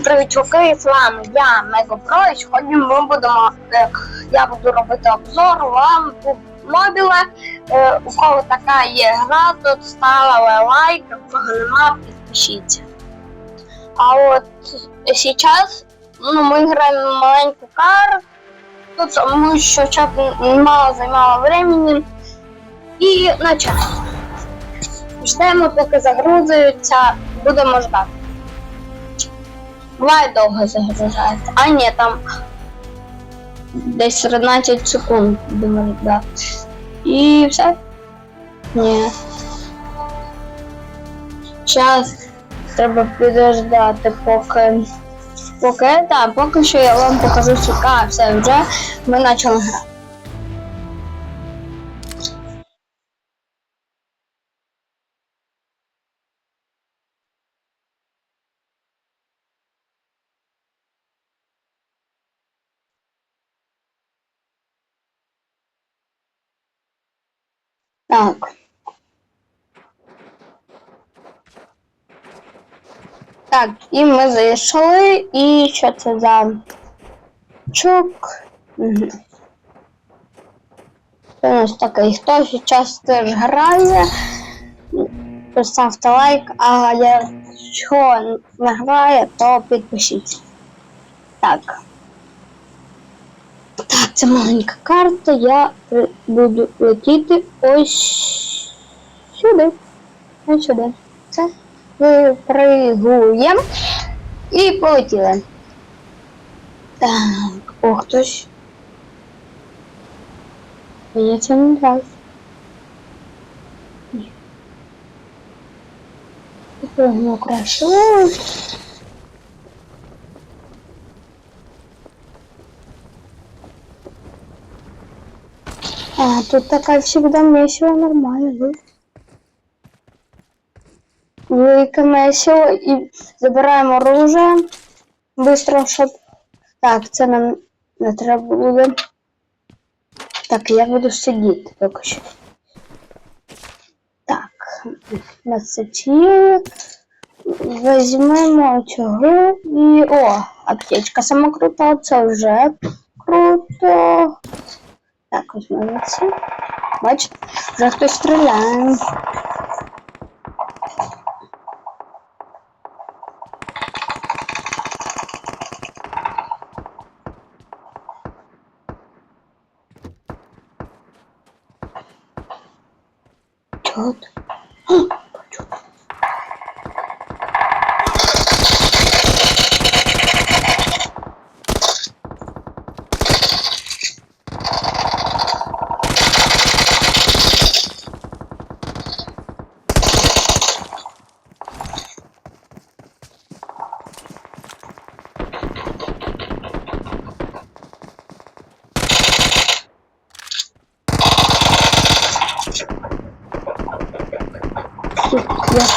Привіт, чуваки, з вами я Мегапро, і сьогодні ми будемо, я буду робити обзор вам по мобіле. Е, у кого така є гра, тут ставили лайк, кого нема, підпишіться. А от зараз ну, ми граємо в маленьку карту, тому що час мало займало времени. І починаємо. Ждемо, поки загрузується, будемо ждати. Буває довго загружається. А ні, там десь 13 секунд думаю, да. І все. Ні. Зараз треба підождати, поки. Поки, так, поки що я вам покажу сука, все вже ми почали грати. Так. Так, і ми зайшли, і що це за чук? Угу. У нас такий, хто зараз теж грає, поставте лайк, а якщо не грає, то підпишіться. Так. Це маленька карта. Я буду летіти ось сюди. Ось сюди. Це випригуємо і полетіли. Так, о, хтось. Мені це не нравится. Випригнемо краще. А, тут такая всегда месиво нормально, да? Велике месиво і забираємо оружие. Быстро, щоб... Так, це нам не треба. Так, я буду сидіти поки що. Так, на сечі. Візьмемо і... О, аптечка сама крута, це вже круто. Так, ось молодці. Бачите, вже хтось стріляє. Тут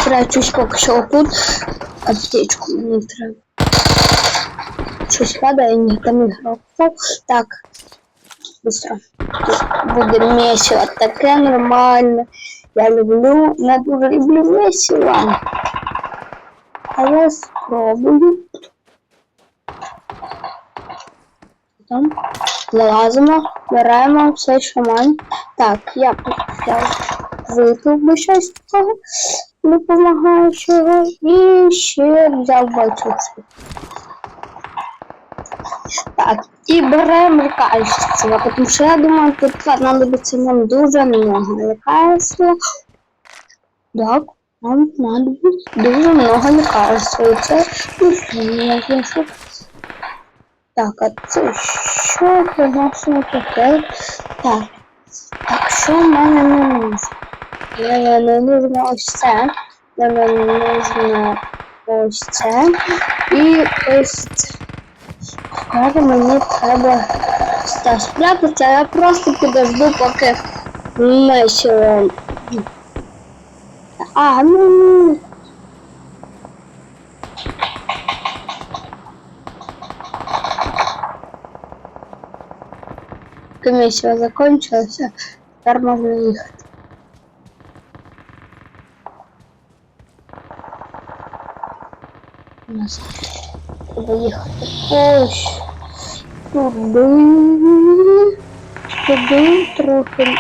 Я спрячусь поки тут. Аптечку мені треба. Щось падає, ні, там ігрок. Так. Быстро. Тут буде месиво. Таке нормально. Я люблю, не дуже люблю месиво. Але спробую. Там залазимо, беремо все, що маємо. Так, я взяв випив би щось такого допомагаючого і ще взяв бойцовську. Так, і беремо лекарства, тому що я думаю, тут понадобиться нам дуже много лекарства. Так, нам понадобиться дуже много лекарств. І це успіх. Так, а це що приносимо таке? Так, так, що в мене не нужно? Мені не нужно ось це. Мені не нужно ось це. І ось це. Тепер мені треба сюди спрятатися, я просто підожду, поки месиво. А, ну. Комиссия закончилась, а теперь можно ехать. Назад. нас їхати ось туди. Туди, трохи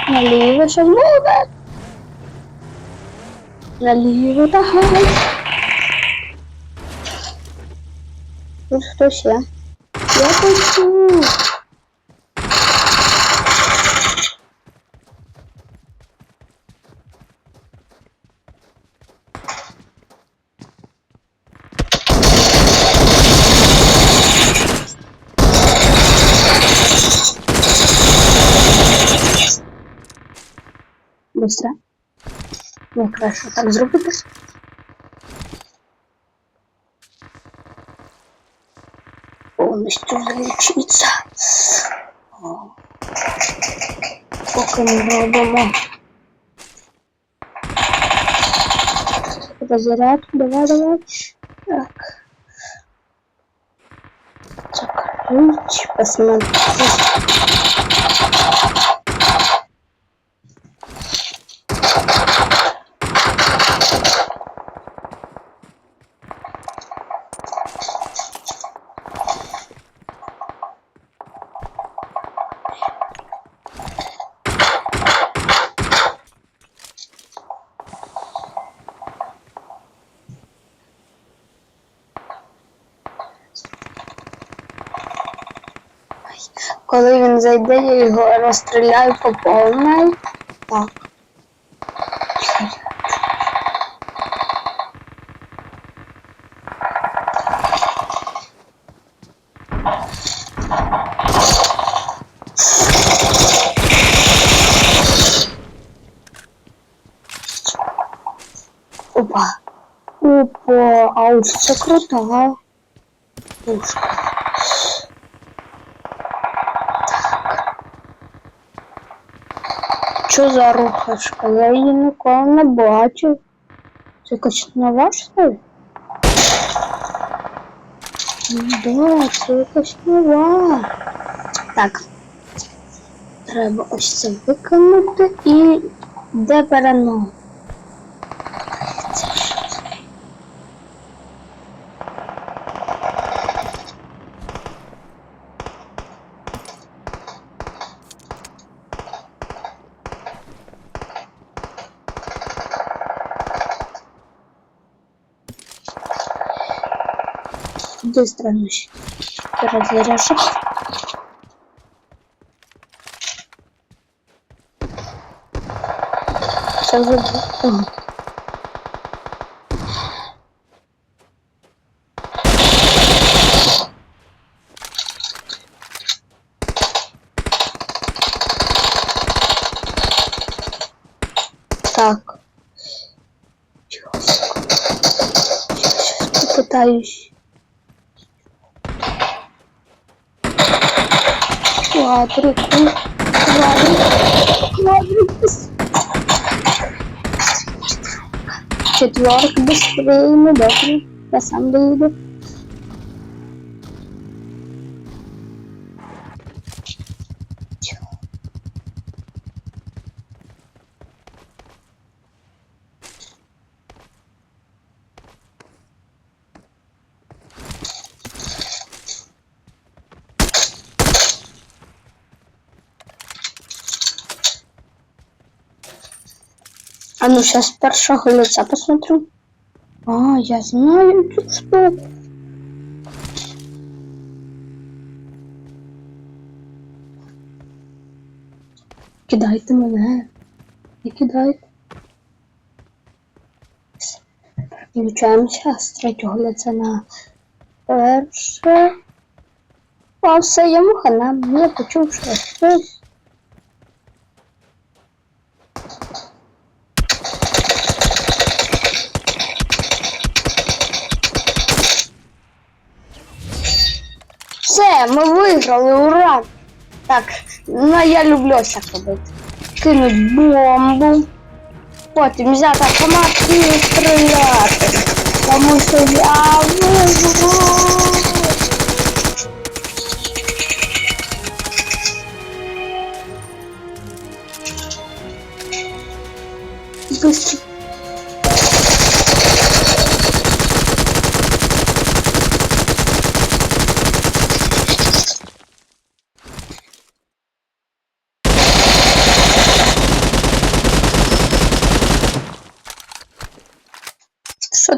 сейчас буде. Наліво, давай. Тут хтось є. Я хочу. Быстро. Я краще так зробити. Повністю залічиться. Поки ми робимо. Розряд, давай, давай. Так. Закрыть, посмотреть. Коли він зайде, я його розстріляю по повній. Так. Опа. Опа, а ось це крута. Пушка. Що за рухашка? Я її ніколи не бачив. Це якась нова, що? Да, це якась нова. Так. Треба ось це виконати і де перемога? Быстро ночь. Разряжу. Сейчас забыл. Так. Сейчас попытаюсь. quadruplo, quadruplo, Jadi orang kebes, ini bagus, pasang dulu deh. А ну сейчас першого лица посмотрю. А, я знаю эту штуку. Кидайте мене. Не кидайте. Включаємося з третього лиця на перше. А все, я мухана, я почув, що Все, ми виграли, ура! Так, ну я люблю ось так робити. Кинуть бомбу. Потім взяти автомат і стріляти. Тому що я виграю. Быстро.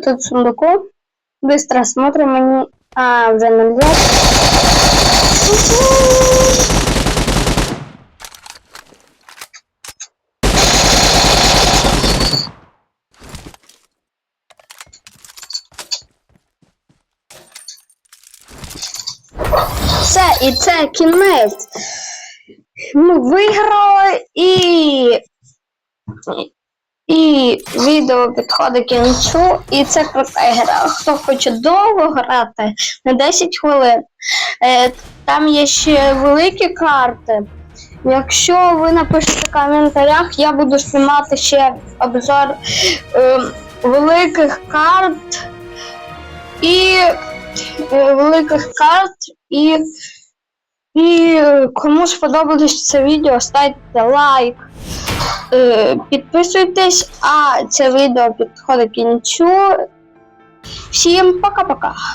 Тут сундуку. Быстро смотрим, мені. А, не лет. Все, і це кінець. Ми виграли і. І відео підходить кінцю, і це крута гра. Хто хоче довго грати на 10 хвилин. Е, там є ще великі карти. Якщо ви напишете в коментарях, я буду знімати ще обзор е, великих карт і е, великих карт і, і кому сподобалось це відео, ставте лайк. Е, Підписуйтесь, а це відео підходить кінцю. Всім пока-пока.